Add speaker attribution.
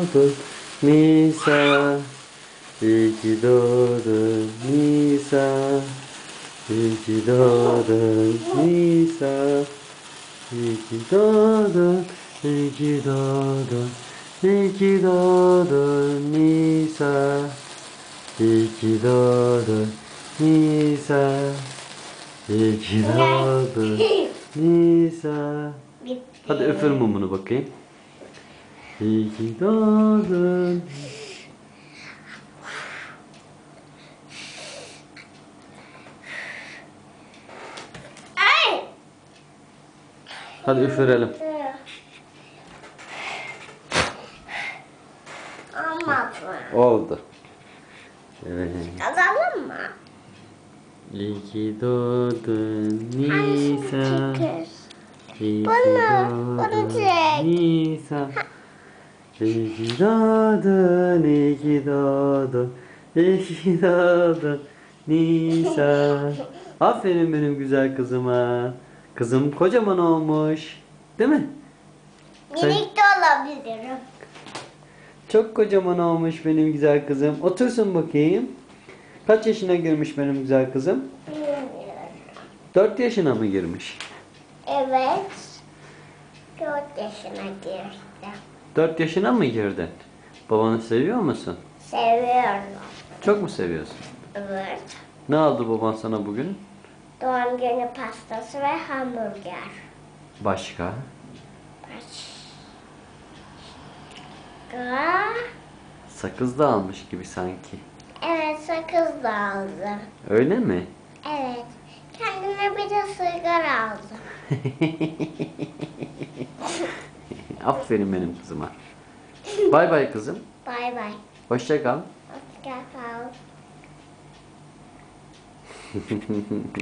Speaker 1: doğdun Nisa İyi ki doğdun Nisa İyi ki doğdun Nisa İyi ki doğdun İyi ki doğdun İyi ki doğdun Nisa İyi ki doğdun Nisa İyi ki doğdun Nisa
Speaker 2: Bitti.
Speaker 1: Hadi üfür mumunu bakayım. İyi ki doğdun.
Speaker 2: Ay.
Speaker 1: Hadi üfürelim.
Speaker 2: Olmadı.
Speaker 1: Oldu. Evet.
Speaker 2: Kazandım mı?
Speaker 1: İyi ki doğdun Nisa.
Speaker 2: Hangisini çekiyorsun?
Speaker 1: İyi ki
Speaker 2: Bunu, bunu
Speaker 1: doğdun
Speaker 2: çek.
Speaker 1: Nisa. İyi iyi ki doğdun Nisa. Aferin benim güzel kızıma. Kızım kocaman olmuş. Değil mi?
Speaker 2: Minik de olabilirim.
Speaker 1: Çok kocaman olmuş benim güzel kızım. Otursun bakayım. Kaç yaşına girmiş benim güzel kızım?
Speaker 2: Bilmiyorum.
Speaker 1: 4 yaşına mı girmiş?
Speaker 2: Evet. Dört yaşına girdim.
Speaker 1: 4 yaşına mı girdin? Babanı seviyor musun?
Speaker 2: Seviyorum.
Speaker 1: Çok mu seviyorsun?
Speaker 2: Evet.
Speaker 1: Ne aldı baban sana bugün?
Speaker 2: Doğum günü pastası ve hamburger.
Speaker 1: Başka?
Speaker 2: Başka?
Speaker 1: Sakız da almış gibi sanki.
Speaker 2: Evet sakız da aldım.
Speaker 1: Öyle mi?
Speaker 2: Evet. Kendime bir de sigara aldım.
Speaker 1: Aferin benim kızıma. Bay bay kızım.
Speaker 2: Bay bay.
Speaker 1: Hoşça kal.
Speaker 2: Hoşça kal.